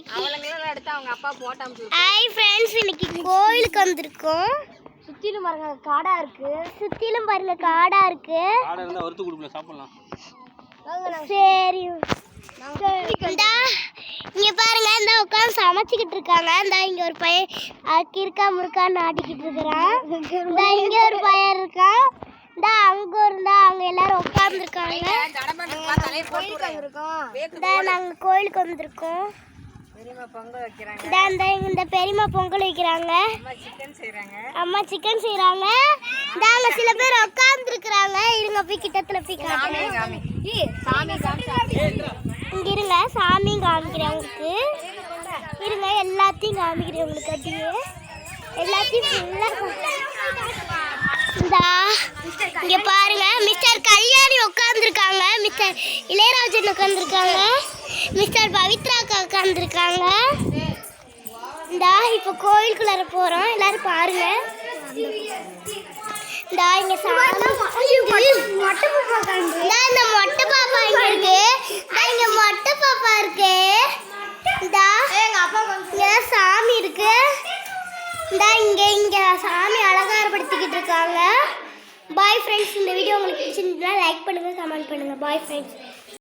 இன்னைக்கு அவளுங்களாம் எடுத்து அவங்க அப்பா போட்டாம ஹாய் ஃப்ரெண்ட்ஸ் இன்னைக்கு கோயிலுக்கு வந்திருக்கோம். சுத்திலும் பாருங்க காடா இருக்கு. சுத்திலும் பாருங்க காடா இருக்கு. வறுத்து கொடுக்கல சாப்பிடலாம். சரி. இந்தா இங்க பாருங்க இந்த உட்காந்து சமைச்சுக்கிட்டு இருக்காங்க. இந்த இங்க ஒரு பையன் கிறுக்கா முறுக்கான்னு ஆட்டிக்கிட்டு இருக்கிறான். இந்த இங்க ஒரு பையன் இருக்கான். இந்த அங்க இருந்தா அங்க எல்லாரும் உட்கார்ந்துருக்காங்க. நாங்க கோயிலுக்கு வந்திருக்கோம். இந்த பெரியம்மா பொங்கல் வைக்கிறாங்க. அம்மா சிக்கன் இந்த அங்க சில பேர் உட்கார்ந்துருக்குறாங்க இருங்க போய் கிட்டத்துல போய் இங்க இருங்க சாமி காமிக்கிறேன் உங்களுக்கு. இருங்க எல்லாத்தையும் காமிக்கிறேன் உங்களுக்கு அப்படியே. எல்லாத்தையும் ஃபுல்லா இந்தா இங்க பாருங்க மிஸ்டர் கல்யாணி உட்காந்துருக்காங்க மிஸ்டர் இளையராஜன் உட்காந்துருக்காங்க மிஸ்டர் பவித்ராக்கா உட்காந்துருக்காங்க இந்தா இப்போ கோவிலுக்குள்ளார போகிறோம் எல்லாரும் பாருங்க. இந்தா இங்க சாமி. இந்தா இந்த மொட்டை பாப்பா இங்க இருக்கு? இந்தா இங்க மொட்டை பாப்பா இருக்கு. இந்தா இங்கே சாமி இருக்கு. இந்தா இங்க இங்க சாமி அலங்காரப்படுத்திக்கிட்டு இருக்காங்க. பாய் ஃப்ரெண்ட்ஸ் இந்த வீடியோ உங்களுக்கு பிடிச்சிருந்தா லைக் பண்ணுங்க கமெண்ட் பண்ணுங்க. Bye friends